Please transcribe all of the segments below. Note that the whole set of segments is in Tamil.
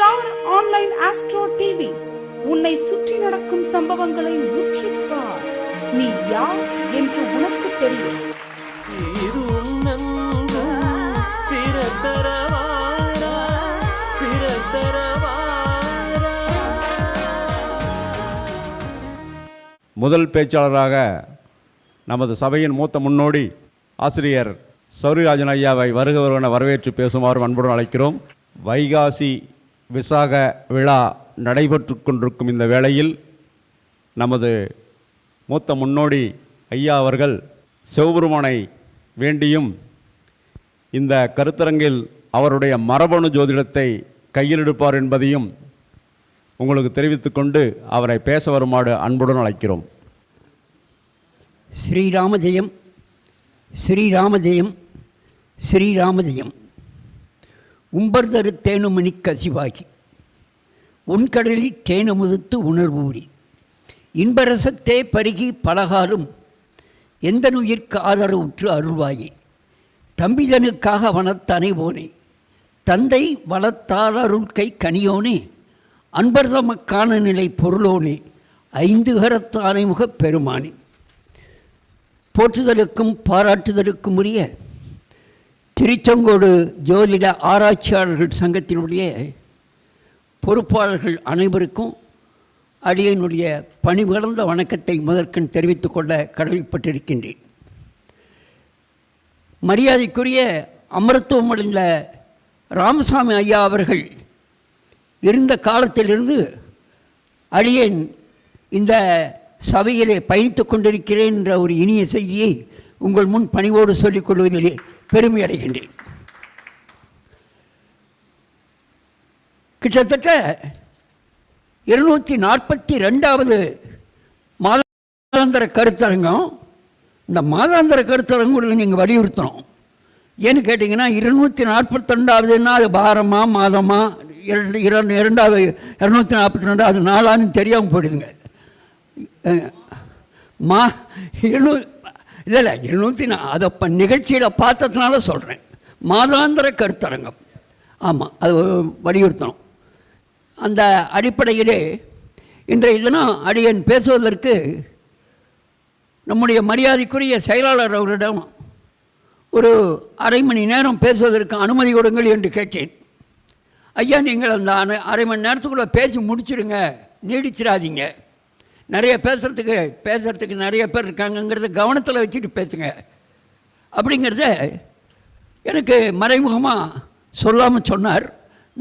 Star online astro TV. உன்னை சுற்றி நடக்கும் சம்பவங்களை உற்றுப்பார் நீ யார் என்று உனக்கு தெரியும். இது உன்னன்பு பிறத்தரவாரா பிறத்தரவாரா. முதல் பேச்சாளராக நமது சபையின் மூத்த முன்னோடி ஆசிரியர் சௌரிராஜன் ஐயாவை வருக வருவன வரவேற்று பேசுமாறு அன்புடன் அழைக்கிறோம். வைகாசி விசாக விழா நடைபெற்று கொண்டிருக்கும் இந்த வேளையில் நமது மூத்த முன்னோடி ஐயா அவர்கள் சிவபெருமானை வேண்டியும் இந்த கருத்தரங்கில் அவருடைய மரபணு ஜோதிடத்தை கையில் எடுப்பார் என்பதையும் உங்களுக்கு தெரிவித்துக்கொண்டு அவரை பேச வருமாறு அன்புடன் அழைக்கிறோம். ஸ்ரீராமஜெயம் ஸ்ரீராமஜெயம் ஸ்ரீராமஜெயம். உம்பர்தரு தேனுமணி கசிவாகி. உன்கடலில் தேனமுதுத்து உணர்வூரி இன்பரசத்தே பருகி பலகாலும் எந்தனுயிர்க்கு ஆதரவுற்று அருள்வாயே. தம்பிதனுக்காக வனத்தனை போனே. தந்தை வளத்தாளருள் கை கனியோனே. அன்பர்தமக்கான நிலை பொருளோனே. ஐந்து கரத்தானை முகப் பெருமானே. போற்றுதலுக்கும் பாராட்டுதலுக்கும் உரிய திருச்செங்கோடு ஜோதிட ஆராய்ச்சியாளர்கள் சங்கத்தினுடைய பொறுப்பாளர்கள் அனைவருக்கும் அடியனுடைய பணிவளர்ந்த வணக்கத்தை முதற்கண் தெரிவித்துக் கொள்ள கடமைப்பட்டிருக்கின்றேன். மரியாதைக்குரிய அமரத்துவமடைந்த ராமசாமி ஐயா அவர்கள் இருந்த காலத்திலிருந்து அடியேன் இந்த சபையிலே பயணித்து கொண்டிருக்கிறேன் என்ற ஒரு இனிய செய்தியை உங்கள் முன் பணிவோடு சொல்லிக் கொள்வதிலே பெருமை அடைகின்றேன். கிட்டத்தட்ட இருநூற்றி நாற்பத்தி ரெண்டாவது மாதாந்திர கருத்தரங்கம் இந்த மாதாந்திர கருத்தரங்குள்ள நீங்கள் வலியுறுத்தணும். ஏன்னு கேட்டிங்கன்னா இருநூற்றி நாற்பத்தெண்டாவதுன்னா அது வாரமா மாதமா இரண்டு இரண்டு இரண்டாவது இரநூத்தி நாற்பத்தி ரெண்டாவது நாளான்னு தெரியாமல் போயிடுதுங்க. மா இருநூ இல்லை இல்லை இருநூற்றி நான் அதை இப்போ நிகழ்ச்சியில் பார்த்ததுனால சொல்கிறேன் மாதாந்திர கருத்தரங்கம். ஆமாம் அது வலியுறுத்தணும். அந்த அடிப்படையிலே இன்றைய தினம் அடியன் பேசுவதற்கு நம்முடைய மரியாதைக்குரிய செயலாளர் அவரிடம் ஒரு அரை மணி நேரம் பேசுவதற்கு அனுமதி கொடுங்கள் என்று கேட்டேன். ஐயா நீங்கள் அந்த அரை மணி நேரத்துக்குள்ளே பேசி முடிச்சிடுங்க நீடிச்சிடாதீங்க. நிறைய பேசுகிறதுக்கு பேசுகிறதுக்கு நிறைய பேர் இருக்காங்கங்கிறத கவனத்தில் வச்சுட்டு பேசுங்க. அப்படிங்கிறத எனக்கு மறைமுகமாக சொல்லாமல் சொன்னார்.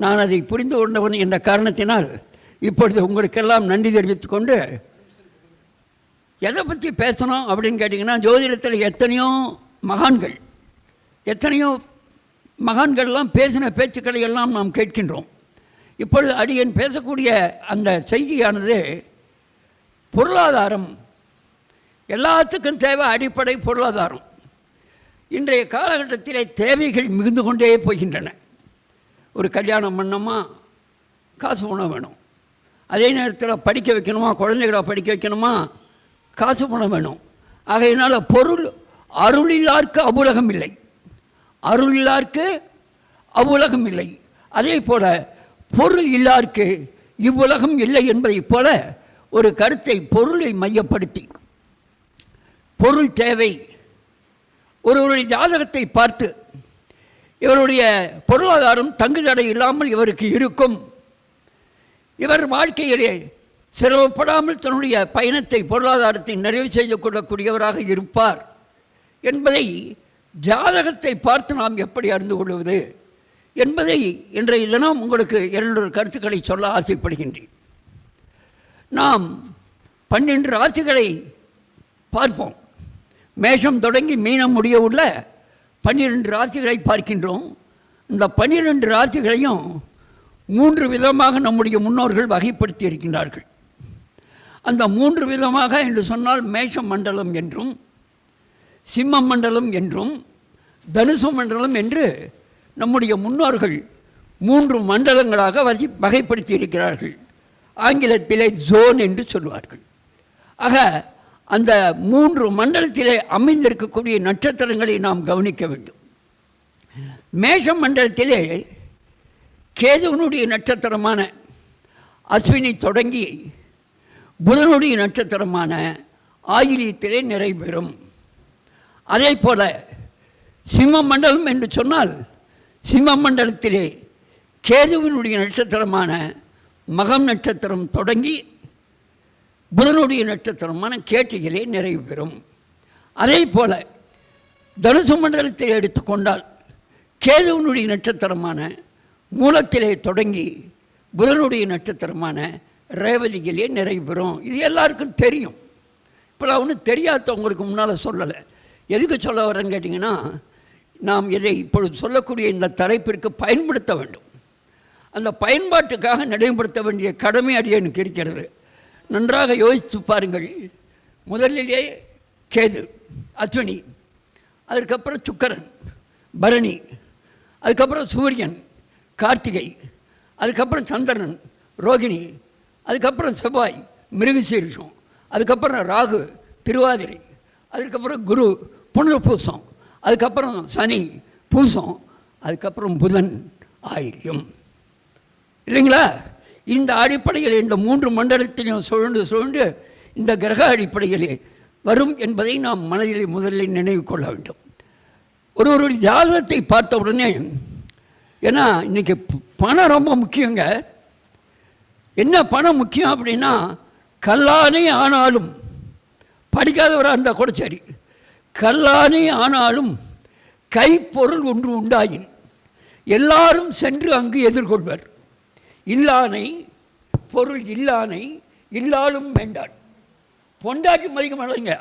நான் அதை புரிந்து கொண்டவன் என்ற காரணத்தினால் இப்பொழுது உங்களுக்கெல்லாம் நன்றி தெரிவித்துக்கொண்டு எதை பற்றி பேசணும்? அப்படின்னு கேட்டிங்கன்னா ஜோதிடத்தில் எத்தனையோ மகான்கள் எத்தனையோ மகான்கள்லாம் பேசின பேச்சுக்களை எல்லாம் நாம் கேட்கின்றோம். இப்பொழுது அடியன் பேசக்கூடிய அந்த செய்தியானது பொருளாதாரம். எல்லாத்துக்கும் தேவை அடிப்படை பொருளாதாரம். இன்றைய காலகட்டத்திலே தேவைகள் மிகுந்து கொண்டே போகின்றன. ஒரு கல்யாணம் பண்ணோமா காசு பணம் வேணும். அதே நேரத்தில் படிக்க வைக்கணுமா குழந்தைகளை படிக்க வைக்கணுமா காசு பணம் வேணும். ஆகையினால் பொருள் அருளில்லார்க்கு அபுலகம் இல்லை. அருளில்லார்க்கு அவ்வுலகம் இல்லை. அதே போல் பொருள் இல்லார்க்கு இவ்வுலகம் இல்லை என்பதைப் போல ஒரு கருத்தை பொருளை மையப்படுத்தி. பொருள் தேவை. ஒருவருடைய ஜாதகத்தை பார்த்து இவருடைய பொருளாதாரம் தங்குதடை இல்லாமல் இவருக்கு இருக்கும். இவர் வாழ்க்கையிலே சிரமப்படாமல் தன்னுடைய பயணத்தை பொருளாதாரத்தை நிறைவு செய்து கொள்ளக்கூடியவராக இருப்பார் என்பதை ஜாதகத்தை பார்த்து நாம் எப்படி அறிந்து கொள்வது என்பதை இன்றைய தினம் உங்களுக்கு இரண்டொரு கருத்துக்களை சொல்ல ஆசைப்படுகின்றேன். நாம் பன்னெண்டு ராசிகளை பார்ப்போம். மேஷம் தொடங்கி மீனம் முடிய உள்ள பன்னிரெண்டு ராசிகளை பார்க்கின்றோம். இந்த பன்னிரெண்டு ராசிகளையும் மூன்று விதமாக நம்முடைய முன்னோர்கள் வகைப்படுத்தி இருக்கின்றார்கள். அந்த மூன்று விதமாக என்று சொன்னால் மேஷ மண்டலம் என்றும் சிம்ம மண்டலம் என்றும் தனுசு மண்டலம் என்று நம்முடைய முன்னோர்கள் மூன்று மண்டலங்களாக வகை வகைப்படுத்தி இருக்கிறார்கள். ஆங்கிலத்திலே ஜோன் என்று சொல்வார்கள். ஆக அந்த மூன்று மண்டலத்திலே அமைந்திருக்கக்கூடிய நட்சத்திரங்களை நாம் கவனிக்க வேண்டும். மேஷ மண்டலத்திலே கேதுவனுடைய நட்சத்திரமான அஸ்வினி தொடங்கி புதனுடைய நட்சத்திரமான ஆயிலியத்திலே நிறைவேறும் அதே போல சிம்ம மண்டலம் என்று சொன்னால் சிம்ம மண்டலத்திலே கேதுவினுடைய நட்சத்திரமான மகம் நட்சத்திரம் தொடங்கி புதனுடைய நட்சத்திரமான கேட்டிகளே நிறைவு பெறும். அதே போல் தனுசு மண்டலத்தை எடுத்துக்கொண்டால் கேதுவனுடைய நட்சத்திரமான மூலத்திலே தொடங்கி புதனுடைய நட்சத்திரமான ரேவதிகளே நிறைவு பெறும். இது எல்லாருக்கும் தெரியும். இப்போ நான் ஒன்றும் தெரியாதவங்களுக்கு முன்னால் சொல்லலை. எதுக்கு சொல்ல வரேன்னு கேட்டிங்கன்னா நாம் இதை இப்பொழுது சொல்லக்கூடிய இந்த தலைப்பிற்கு பயன்படுத்த வேண்டும். அந்த பயன்பாட்டுக்காக நடைமுறைப்படுத்த வேண்டிய கடமை அடியனுக்கு இருக்கிறது. நன்றாக யோசித்து பாருங்கள். முதலிலே கேது அஸ்வினி அதுக்கப்புறம் சுக்கரன் பரணி அதுக்கப்புறம் சூரியன் கார்த்திகை அதுக்கப்புறம் சந்திரன் ரோகிணி அதுக்கப்புறம் செவ்வாய் மிருகசீரிஷம் அதுக்கப்புறம் ராகு திருவாதிரை அதுக்கப்புறம் குரு புனர்பூசம் அதுக்கப்புறம் சனி பூசம் அதுக்கப்புறம் புதன் ஆயிரியம். இல்லைங்களா? இந்த அடிப்படையில் இந்த மூன்று மண்டலத்திலையும் சுழண்டு சுழண்டு இந்த கிரக அடிப்படையிலே வரும் என்பதை நாம் மனதிலே முதலில் நினைவு கொள்ள வேண்டும். ஒரு ஒரு ஜாதகத்தை பார்த்த உடனே ஏன்னா இன்றைக்கி பணம் ரொம்ப முக்கியங்க. என்ன பணம் முக்கியம் அப்படின்னா கல்லானே ஆனாலும் படிக்காதவராக இருந்தால் கூட சரி. கல்லானே ஆனாலும் கைப்பொருள் ஒன்று உண்டாயின் எல்லாரும் சென்று அங்கு எதிர்கொள்வர். இல்லானை பொருள் இல்லானை இல்லாலும் வேண்டான். பொண்டாட்டி மதிக்க மாட்டேங்க.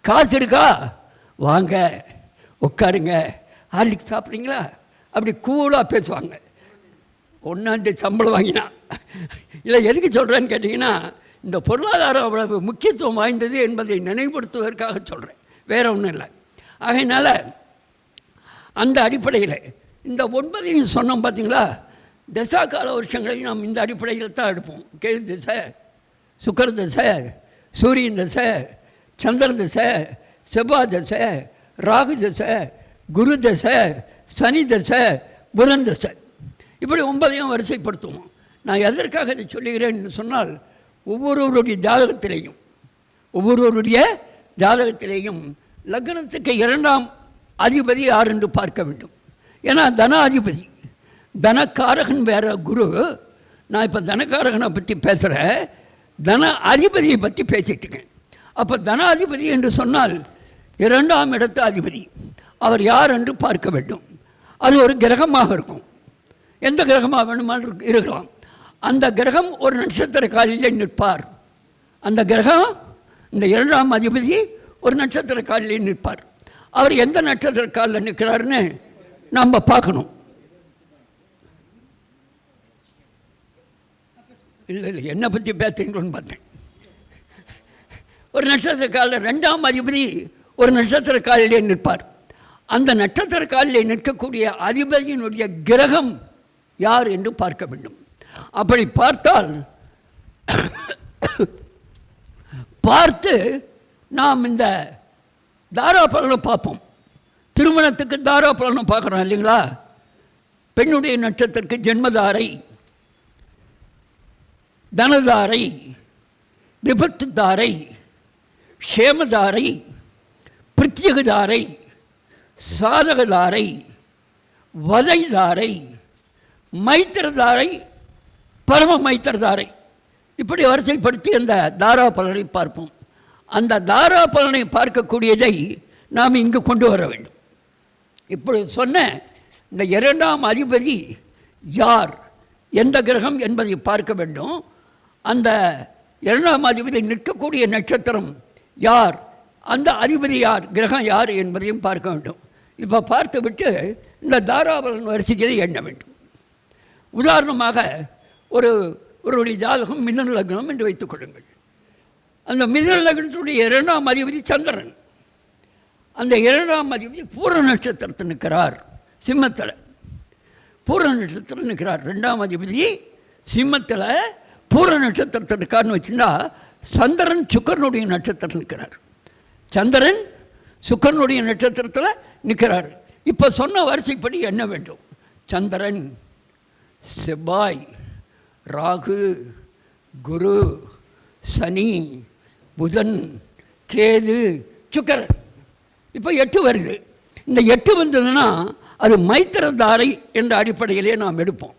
காசு இருக்கா வாங்க உட்காருங்க. ஹார்லிக் சாப்பிட்றீங்களா? அப்படி கூலாக பேசுவாங்க. ஒன்றாண்டு சம்பளம் வாங்கினா. இல்லை எதுக்கு சொல்கிறேன்னு கேட்டிங்கன்னா இந்த பொருளாதாரம் அவ்வளவு முக்கியத்துவம் வாய்ந்தது என்பதை நினைவுபடுத்துவதற்காக சொல்கிறேன் வேற ஒன்றும் இல்லை. ஆகையினால அந்த அடிப்படையில் இந்த ஒன்பதையும் சொன்னோம் பார்த்தீங்களா? தசா கால வருஷங்களையும் நாம் இந்த அடிப்படையில் தான் எடுப்போம். கேது திசை சுக்கர திசை சூரியன் திசை சந்திரன் திசை செவ்வாய் திசை ராகு திசை குரு தசை சனி தசை புதன் தசை. இப்படி ஒன்பதையும் வரிசைப்படுத்துவோம். நான் எதற்காக இதை சொல்லுகிறேன் சொன்னால் ஒவ்வொருவருடைய ஜாதகத்திலேயும் ஒவ்வொருவருடைய ஜாதகத்திலேயும் லக்னத்துக்கு இரண்டாம் அதிபதி யார் என்று பார்க்க வேண்டும். ஏன்னா தனாதிபதி. தனக்காரகன் வேற குரு. நான் இப்போ தனக்காரகனை பற்றி பேசுகிறேன் தன அதிபதியை பற்றி பேசிகிட்டு இருக்கேன். அப்போ தனாதிபதி என்று சொன்னால் இரண்டாம் இடத்து அதிபதி. அவர் யார் என்று பார்க்க வேண்டும். அது ஒரு கிரகமாக இருக்கும். எந்த கிரகமாக வேணுமானால் இருக்கலாம். அந்த கிரகம் ஒரு நட்சத்திர காலிலே நிற்பார். அந்த கிரகம் இந்த இரண்டாம் அதிபதி ஒரு நட்சத்திர காலிலே நிற்பார். அவர் எந்த நட்சத்திர காலில் நிற்கிறாருன்னு நம்ம பார்க்கணும். இல்லை இல்லை என்னை பற்றி பேசுறீங்களோன்னு பார்த்தேன். ஒரு நட்சத்திர காலில் ரெண்டாம் அதிபதி ஒரு நட்சத்திர காலிலே நிற்பார். அந்த நட்சத்திர காலிலே நிற்கக்கூடிய அதிபதியினுடைய கிரகம் யார் என்று பார்க்க வேண்டும். அப்படி பார்த்தால் பார்த்து நாம் இந்த தாராபலனை பார்ப்போம். திருமணத்துக்கு தாராபலனை பார்க்குறோம் இல்லைங்களா? பெண்ணுடைய நட்சத்திரக்கு ஜென்மதாரை தனதாரை விபத்துதாரை க்ஷேமதாரை பிரத்யகதாரை சாதகதாரை வதைதாரை மைத்திரதாரை பரம மைத்திரதாரை. இப்படி வரிசைப்படுத்தி அந்த தாரா பலனை பார்ப்போம். அந்த தாரா பலனை பார்க்கக்கூடியதை நாம் இங்கு கொண்டு வர வேண்டும். இப்பொழுது சொன்ன இந்த இரண்டாம் அதிபதி யார்? எந்த கிரகம் என்பதை பார்க்க வேண்டும். அந்த இரண்டாம் அதிபதி நிற்கக்கூடிய நட்சத்திரம் யார்? அந்த அதிபதி யார்? கிரகம் யார் என்பதையும் பார்க்க வேண்டும். இப்போ பார்த்து விட்டு இந்த தாராபலன் வரிசைகளை எண்ண வேண்டும். உதாரணமாக ஒரு ஒருவருடைய ஜாதகம் மிதன லக்னம் என்று வைத்துக் கொள்ளுங்கள். அந்த மிதன லக்னத்துடைய இரண்டாம் அதிபதி சந்திரன். அந்த இரண்டாம் அதிபதி பூர நட்சத்திரத்தில் நிற்கிறார் சிம்மத்தில். பூர நட்சத்திரத்தில் நிற்கிறார். ரெண்டாம் அதிபதி சிம்மத்தில் பூர நட்சத்திரத்தில் இருக்கார்னு வச்சுன்னா சந்திரன் சுக்கரனுடைய நட்சத்திரத்தில் நிற்கிறார் சந்திரன் சுக்கரனுடைய நட்சத்திரத்தில் நிற்கிறார் இப்போ சொன்ன வரிசைப்படி என்ன வேண்டும்? சந்திரன் செவ்வாய் ராகு குரு சனி புதன் கேது சுக்கரன். இப்போ எட்டு வருது. இந்த எட்டு வந்ததுன்னா அது மைத்திரதாரை என்ற அடிப்படையிலே நாம் எடுப்போம்.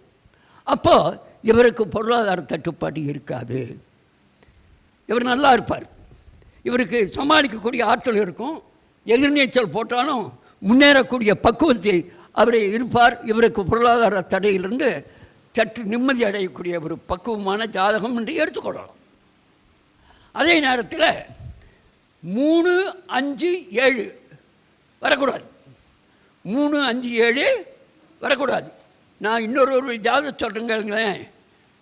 அப்போது இவருக்கு பொருளாதார தட்டுப்பாடு இருக்காது. இவர் நல்லா இருப்பார். இவருக்கு சமாளிக்கக்கூடிய ஆற்றல் இருக்கும். எதிர்நீச்சல் போட்டாலும் முன்னேறக்கூடிய பக்குவத்தை அவர் இருப்பார். இவருக்கு பொருளாதார தடையிலிருந்து சற்று நிம்மதி அடையக்கூடிய ஒரு பக்குவமான ஜாதகம் என்று எடுத்துக்கொள்ளலாம். அதே நேரத்தில் மூணு அஞ்சு ஏழு வரக்கூடாது. மூணு அஞ்சு ஏழு வரக்கூடாது. நான் இன்னொரு ஒரு ஜாதகம் சொல்கிறேங்களேன்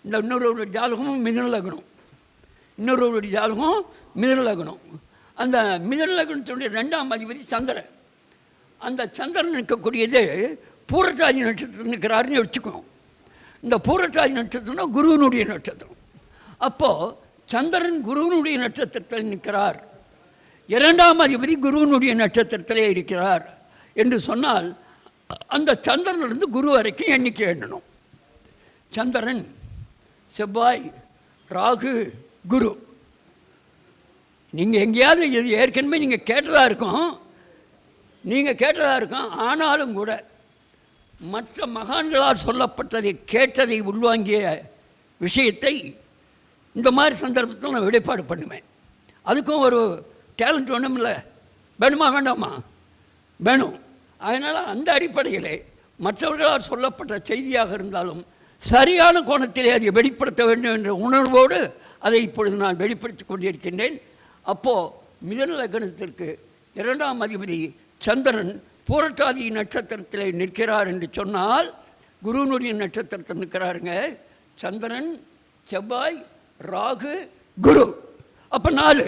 இந்த இன்னொரு ஒரு ஜாதகமும் மிதுன இன்னொரு ஒரு ஜாதகம் மிதுன அந்த மிதனலக்னத்தினுடைய ரெண்டாம் அதிபதி சந்திரன். அந்த சந்திரன் நிற்கக்கூடியது பூரட்டாதி நட்சத்திரம் நிற்கிறாருன்னு வச்சுக்கணும் இந்த பூரட்டாதி நட்சத்திரம்னா குருவினுடைய நட்சத்திரம். அப்போது சந்திரன் குருவினுடைய நட்சத்திரத்தில் நிற்கிறார். இரண்டாம் அதிபதி குருவினுடைய நட்சத்திரத்திலே இருக்கிறார். என்று சொன்னால் அந்த சந்திரன்லேருந்து குரு வரைக்கும் எண்ணிக்கை எண்ணணும். சந்திரன் செவ்வாய் ராகு குரு. நீங்கள் எங்கேயாவது இது ஏற்கனவே நீங்கள் கேட்டதாக இருக்கும். நீங்கள் கேட்டதாக இருக்கும். ஆனாலும் கூட மற்ற மகான்களால் சொல்லப்பட்டதை கேட்டதை உள்வாங்கிய விஷயத்தை இந்த மாதிரி சந்தர்ப்பத்தில் நான் வெளிப்பாடு பண்ணுவேன். அதுக்கும் ஒரு டேலண்ட் வேணும்ல வேணுமா வேண்டாமா? வேணும். அதனால் அந்த அடிப்படையிலே மற்றவர்களால் சொல்லப்பட்ட செய்தியாக இருந்தாலும் சரியான கோணத்திலே அதை வெளிப்படுத்த வேண்டும் என்ற உணர்வோடு அதை இப்பொழுது நான் வெளிப்படுத்தி கொண்டிருக்கின்றேன். அப்போது மிதன லக்னத்திற்கு இரண்டாம் அதிபதி சந்திரன் பூரட்டாதி நட்சத்திரத்தில் நிற்கிறார் என்று சொன்னால் குருனுடைய நட்சத்திரத்தில் நிற்கிறாருங்க. சந்திரன் செவ்வாய் ராகு குரு. அப்போ நாலு.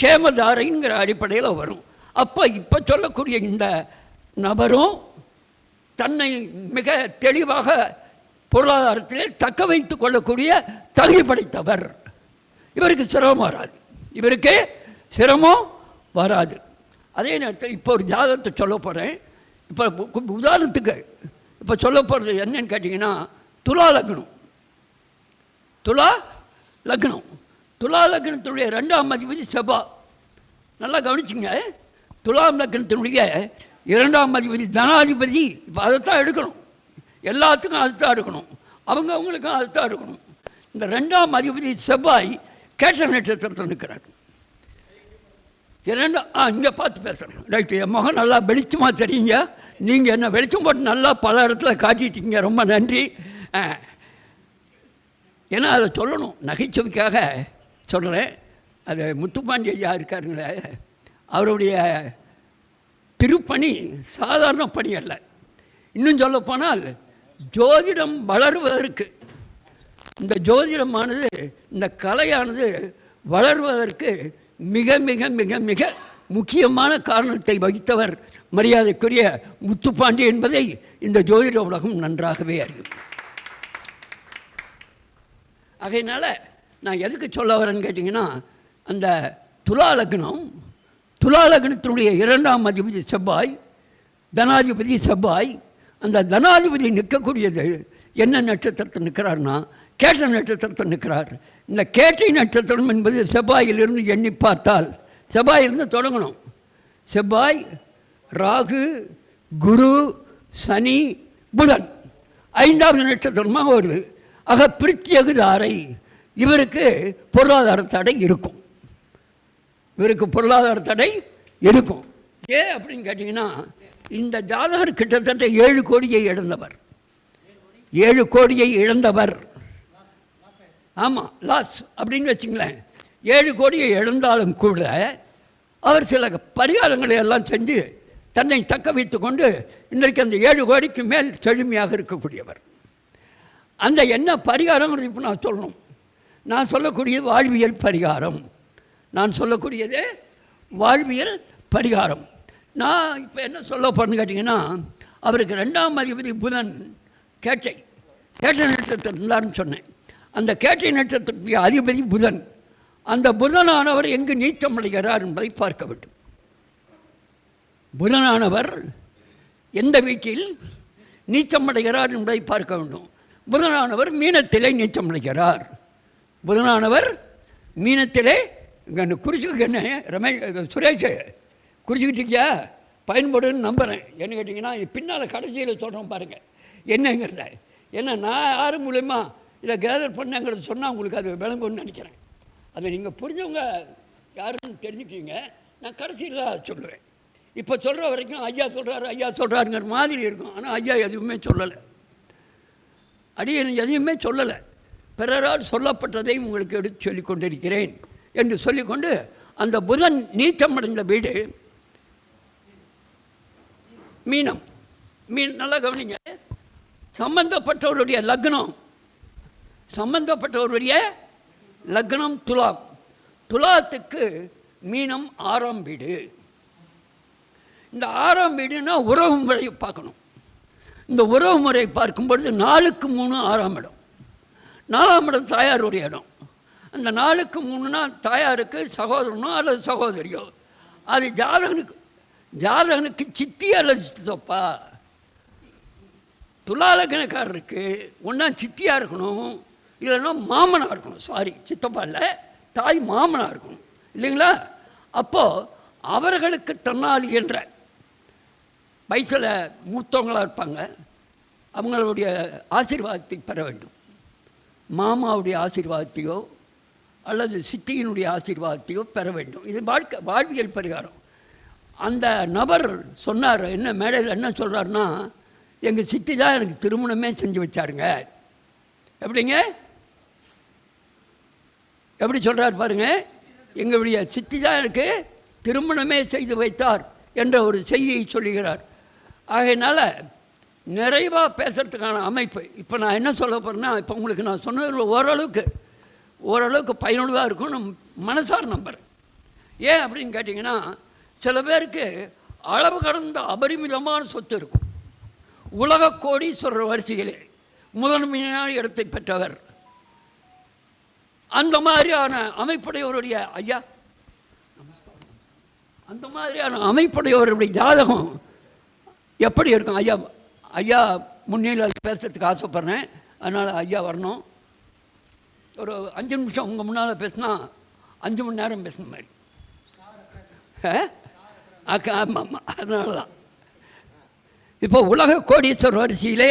சேமதாரைங்கிற அடிப்படையில் வரும். அப்போ இப்போ சொல்லக்கூடிய இந்த நபரும் தன்னை மிக தெளிவாக பொருளாதாரத்திலே தக்க வைத்து கொள்ளக்கூடிய தகுதி படைத்தவர். இவருக்கு சிரமம் வராது. இவருக்கு சிரமம் வராது. அதே நேரத்தில் இப்போ ஒரு ஜாதகத்தை சொல்ல போகிறேன் இப்போ உதாரணத்துக்கு இப்போ சொல்ல போகிறது என்னன்னு கேட்டிங்கன்னா துலா லக்னம். துலா லக்னம். துலா லக்னத்தினுடைய ரெண்டாம் அதிபதி செவ்வா. நல்லா கவனிச்சிங்க. துலாம் லக்னத்தினுடைய இரண்டாம் அதிபதி தனாதிபதி இப்போ அதைத்தான் எடுக்கணும். எல்லாத்துக்கும் அதுதான் எடுக்கணும். அவங்க அவங்களுக்கும் அதுதான் எடுக்கணும். இந்த ரெண்டாம் அதிபதி செவ்வாய் கேட்ட நட்சத்திரத்தில் நிற்கிறார் இரண்டாம் ஆ இங்கே பார்த்து பேசுகிறேன் ரைட்டு என் முகம் நல்லா வெளிச்சமாக தெரியுங்க. நீங்கள் என்ன வெளிச்சம் போட்டு நல்லா பல இடத்துல காட்டிட்டீங்க. ரொம்ப நன்றி. ஏன்னா அதை சொல்லணும். நகைச்சுவைக்காக சொல்கிறேன் அது முத்துப்பாண்டி ஐயா இருக்காருங்களே அவருடைய திருப்பணி சாதாரண பணி அல்ல. இன்னும் சொல்லப்போனால் ஜோதிடம் வளர்வதற்கு இந்த ஜோதிடமானது இந்த கலையானது வளர்வதற்கு மிக மிக மிக மிக முக்கியமான காரணத்தை வகித்தவர் மரியாதைக்குரிய முத்துப்பாண்டி என்பதை இந்த ஜோதிட உலகம் நன்றாகவே அறியும். ஆகையினால் நான் எதுக்கு சொல்ல வரேன்னு கேட்டிங்கன்னா அந்த துலா லக்னம் துலாலகணத்தினுடைய இரண்டாம் அதிபதி செவ்வாய் தனாதிபதி செவ்வாய். அந்த தனாதிபதி நிற்கக்கூடியது என்ன நட்சத்திரத்தில் நிற்கிறார்னா கேட்ட நட்சத்திரத்தில் நிற்கிறார். இந்த கேட்டை நட்சத்திரம் என்பது செவ்வாயிலிருந்து எண்ணி பார்த்தால் செவ்வாயிலிருந்து தொடங்கணும். செவ்வாய் ராகு குரு சனி புதன். ஐந்தாவது நட்சத்திரமாக வருது. ஆக பிரித்தியகுதாரை இவருக்கு பொருளாதார தடை இருக்கும். இவருக்கு பொருளாதார தடை இருக்கும். ஏன் அப்படின்னு கேட்டிங்கன்னா இந்த ஜாதகர் கிட்டத்தட்ட ஏழு கோடியை இழந்தவர். ஏழு கோடியை இழந்தவர். ஆமாம் லாஸ் அப்படின்னு வச்சுங்களேன். ஏழு கோடியை இழந்தாலும் கூட அவர் சில பரிகாரங்களை எல்லாம் செஞ்சு தன்னை தக்க வைத்து கொண்டு இன்றைக்கு அந்த ஏழு கோடிக்கு மேல் செழுமையாக இருக்கக்கூடியவர். அந்த என்ன பரிகாரங்கிறது இப்போ நான் சொல்லணும். நான் சொல்லக்கூடியது வாழ்வியல் பரிகாரம். நான் சொல்லக்கூடியது வாழ்வியல் பரிகாரம் நான் இப்போ என்ன சொல்ல போறேன்னு கேட்டிங்கன்னா அவருக்கு ரெண்டாம் அதிபதி புதன் கேட்டை. கேட்டை நட்சத்திரம் இருந்தார்னு சொன்னேன். அந்த கேட்டை நட்சத்திரத்துடைய அதிபதி புதன். அந்த புதனானவர் எங்கு நீச்சம் அடைகிறார் என்பதை பார்க்க வேண்டும். புதனானவர் எந்த வீட்டில் நீச்சம் அடைகிறார் என்பதை பார்க்க வேண்டும். புதனானவர் மீனத்திலே நீச்சம் அடைகிறார். புதனானவர் மீனத்திலே இங்கே குறிச்சுக்கு ரமேஷ் சுரேஷ். குறிச்சிக்கிட்டு பயன்படுன்னு நம்புகிறேன் என்ன கேட்டிங்கன்னா பின்னால் கடைசியில் சொல்கிறோம் பாருங்கள் என்னங்கிறத. ஏன்னா நான் யார் மூலயமா இதை கேதர் பண்ணங்கிறத சொன்னால் உங்களுக்கு அது விளங்கும்னு நினைக்கிறேன். அதை நீங்கள் புரிஞ்சவங்க யாருன்னு தெரிஞ்சுக்கிட்டீங்க. நான் கடைசியில் தான் சொல்லுவேன். இப்போ சொல்கிற வரைக்கும் ஐயா சொல்கிறாரு ஐயா சொல்கிறாருங்கிற மாதிரி இருக்கும். ஆனால் ஐயா எதுவுமே சொல்லலை. அடியன் எதையுமே சொல்லலை. பிறரால் சொல்லப்பட்டதை உங்களுக்கு எடுத்து சொல்லிக் கொண்டிருக்கிறேன். என்று சொல்லிக்கொண்டு அந்த புதன் நீச்சமடைந்த வீடு. மீனம். மீன் நல்லா கவனிங்க. சம்பந்தப்பட்டவருடைய லக்னம். சம்பந்தப்பட்டவருடைய லக்னம் துலாம். துலாத்துக்கு மீனம் ஆறாம் வீடு. இந்த ஆறாம் வீடுனா உறவு முறையை பார்க்கணும். இந்த உறவு முறையை பார்க்கும் பொழுது நாலுக்கு மூணு ஆறாம் இடம். நாலாம் இடம் தாயாருடைய இடம். அந்த நாளுக்கு மூணுனா தாயாருக்கு சகோதரனோ அல்லது சகோதரியோ. அது ஜாதகனுக்கு ஜாதகனுக்கு சித்தி அல்லது சித்தப்பா. துலாலக்கணக்காரருக்கு ஒன்றா சித்தியாக இருக்கணும் இல்லைன்னா மாமனாக இருக்கணும். சாரி சித்தப்பா இல்லை தாய் மாமனாக இருக்கணும். இல்லைங்களா? அப்போது அவர்களுக்கு தன்னால் என்ற வயசில் மூத்தவங்களாக இருப்பாங்க. அவங்களுடைய ஆசீர்வாதத்தை பெற வேண்டும். மாமாவுடைய ஆசீர்வாதத்தையோ அல்லது சித்தியினுடைய ஆசீர்வாதத்தையோ பெற வேண்டும். இது வாழ்க்கை வாழ்வியல் பரிகாரம். அந்த நபர் சொன்னார் என்ன மேடையில் என்ன சொல்கிறாருன்னா எங்கள் சித்தி தான் எனக்கு திருமணமே செஞ்சு வச்சாருங்க. எப்படிங்க? எப்படி சொல்கிறார் பாருங்கள் எங்களுடைய சித்தி தான் எனக்கு திருமணமே செய்து வைத்தார் என்ற ஒரு செய்தியை சொல்லுகிறார். ஆகையினால் நிறைவாக பேசுகிறதுக்கான அமைப்பு. இப்போ நான் என்ன சொல்ல போகிறேன்னா இப்போ உங்களுக்கு நான் சொன்னது ஓரளவுக்கு ஓரளவுக்கு பயனுள்ளதாக இருக்கும்னு மனசார் நம்புகிறேன் ஏன் அப்படின்னு கேட்டிங்கன்னா சில பேருக்கு அளவு கடந்த அபரிமிதமான சொத்து இருக்கும். உலக கோடீஸ்வரர் வரிசையிலே முதன்மையான இடத்தை பெற்றவர். அந்த மாதிரியான அமைப்புடையவருடைய ஐயா. அந்த மாதிரியான அமைப்புடையவருடைய ஜாதகம் எப்படி இருக்கும்? ஐயா ஐயா முன்னிலை பேசுறதுக்கு ஆசைப்பட்றேன். அதனால் ஐயா வரணும். ஒரு அஞ்சு நிமிஷம் உங்கள் முன்னால் பேசினா அஞ்சு மணி நேரம் பேசுன மாதிரி. ஆ? அக்கா ஆமாம் ஆமாம் அதனால தான் இப்போ உலக கோடீஸ்வரர் வரிசையிலே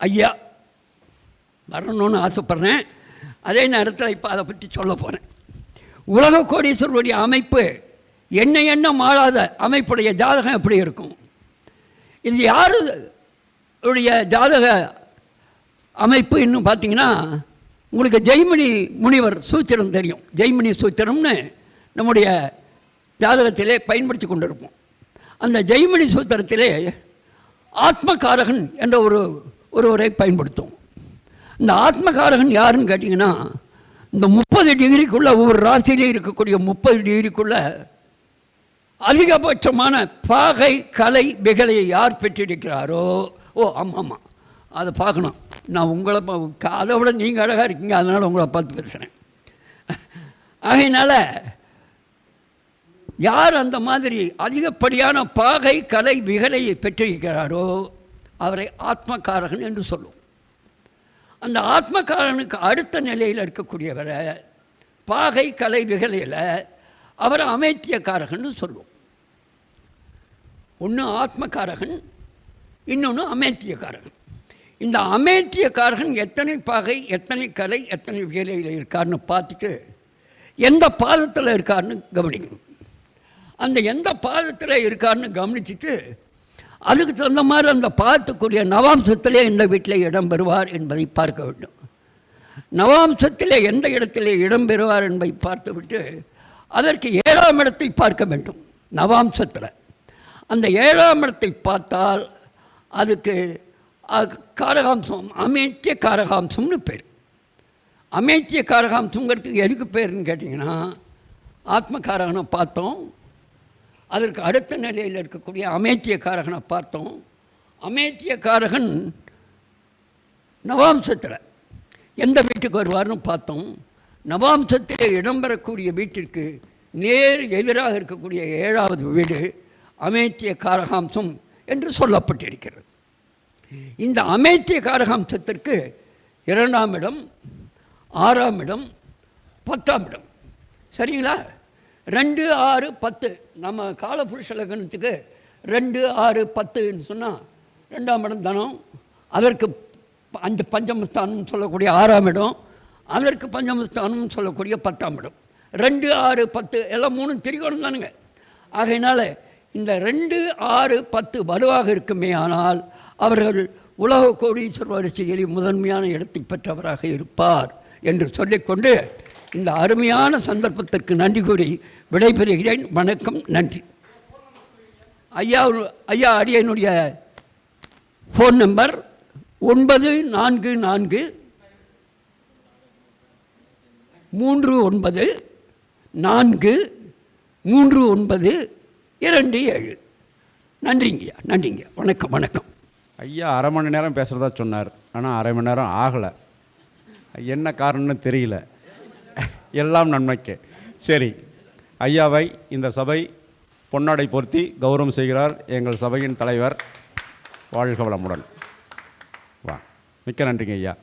ஐயா வரணும்னு ஆசைப்பட்றேன். அதே நேரத்தில் இப்போ அதை பற்றி சொல்ல போகிறேன் உலக கோடீஸ்வரருடைய அமைப்பு என்ன என்ன மாறாத அமைப்புடைய ஜாதகம் எப்படி இருக்கும்? இது யாருடைய ஜாதக அமைப்பு இன்னும் பார்த்தீங்கன்னா உங்களுக்கு ஜெய்மணி முனிவர் சூத்திரம் தெரியும். ஜெய்மணி சூத்திரம்னு நம்முடைய ஜாதகத்திலே பயன்படுத்தி கொண்டிருப்போம். அந்த ஜெய்மணி சூத்திரத்திலே ஆத்மகாரகன் என்ற ஒரு ஒருவரை பயன்படுத்தும். இந்த ஆத்மகாரகன் யாருன்னு கேட்டிங்கன்னா இந்த முப்பது டிகிரிக்குள்ளே ஒவ்வொரு ராசியிலே இருக்கக்கூடிய முப்பது டிகிரிக்குள்ளே அதிகபட்சமான பாகை கலை வெகலையை யார் பெற்றிருக்கிறாரோ ஓ ஆமாம் ஆமாம் அதை பார்க்கணும். நான் உங்களை அதை விட நீங்கள் அழகாக இருக்கீங்க அதனால் உங்களை பார்த்து பேசுகிறேன் ஆகையினால் யார் அந்த மாதிரி அதிகப்படியான பாகை கலை விகலையை பெற்றிருக்கிறாரோ அவரை ஆத்மக்காரகன் என்று சொல்லும் அந்த ஆத்மகாரனுக்கு அடுத்த நிலையில் இருக்கக்கூடியவரை பாகை கலை விகலையில் அவரை அமைத்தியக்காரகன்னு சொல்லுவோம். ஒன்று ஆத்மகாரகன் இன்னொன்று அமேத்தியக்காரகன். இந்த அமேத்தியக்காரகன் எத்தனை பகை எத்தனை கலை எத்தனை வேலையில் இருக்காருன்னு பார்த்துட்டு எந்த பாதத்தில் இருக்காருன்னு கவனிக்கணும். அந்த எந்த பாதத்தில் இருக்காருன்னு கவனிச்சுட்டு அதுக்கு தகுந்த மாதிரி அந்த பாதத்துக்குரிய நவாம்சத்திலே இந்த வீட்டில் இடம் பெறுவார் என்பதை பார்க்க வேண்டும். நவாம்சத்திலே எந்த இடத்திலே இடம் பெறுவார் என்பதை பார்த்துவிட்டு அதற்கு ஏழாம் இடத்தை பார்க்க வேண்டும் நவாம்சத்தில். அந்த ஏழாம் இடத்தை பார்த்தால் அதுக்கு காரகாம்சம் அமேத்திய காரகாம்சம்னு பேர். அமேத்திய காரகாம்சங்கிறதுக்கு எதுக்கு பேருன்னு கேட்டிங்கன்னா ஆத்மகாரகனை பார்த்தோம் அதற்கு அடுத்த நிலையில் இருக்கக்கூடிய அமேத்திய காரகனை பார்த்தோம். அமேத்திய காரகன் நவாம்சத்தில் எந்த வீட்டுக்கு வருவார்னு பார்த்தோம். நவாம்சத்தில் இடம்பெறக்கூடிய வீட்டிற்கு நேர் எதிராக இருக்கக்கூடிய ஏழாவது வீடு அமேத்திய காரகாம்சம் என்று சொல்லப்பட்டிருக்கிறது. இந்த அமைத்திய காரகாம்சத்திற்கு இரண்டாம் இடம் ஆறாம் இடம் பத்தாம் இடம். சரிங்களா? ரெண்டு ஆறு பத்து. நம்ம காலபுருஷ லக்னத்துக்கு ரெண்டு ஆறு பத்துன்னு சொன்னால் ரெண்டாம் இடம் தனம். அதற்கு ப- அஞ்சு பஞ்சமஸ்தானம் சொல்லக்கூடிய ஆறாம் இடம். அதற்கு பஞ்சமஸ்தானம் சொல்லக்கூடிய பத்தாம் இடம். ரெண்டு ஆறு பத்து எல்லாம் மூணும் திரிகோணம் தானுங்க. ஆகையினால இந்த ரெண்டு ஆறு பத்து வலுவாக இருக்குமே ஆனால் அவர்கள் உலக கோடீஸ்வர வரிசையில் முதன்மையான இடத்தை பெற்றவராக இருப்பார் என்று சொல்லிக்கொண்டு இந்த அருமையான சந்தர்ப்பத்திற்கு நன்றி கூறி விடைபெறுகிறேன். வணக்கம் நன்றி. ஐயா ஐயா அடியனுடைய ஃபோன் நம்பர் ஒன்பது நான்கு நான்கு மூன்று ஒன்பது நான்கு மூன்று ஒன்பது இரண்டு ஏழு. நன்றிங்கய்யா நன்றிங்க. வணக்கம் வணக்கம். ஐயா அரை மணி நேரம் பேசுகிறதா சொன்னார். ஆனால் அரை மணி நேரம் ஆகலை. என்ன காரணம்னு தெரியல. எல்லாம் நன்மைக்கு. சரி ஐயாவை இந்த சபை பொன்னாடை பொருத்தி கௌரவம் செய்கிறார் எங்கள் சபையின் தலைவர் வாழ்க வளமுடன். வா மிக்க நன்றிங்க ஐயா.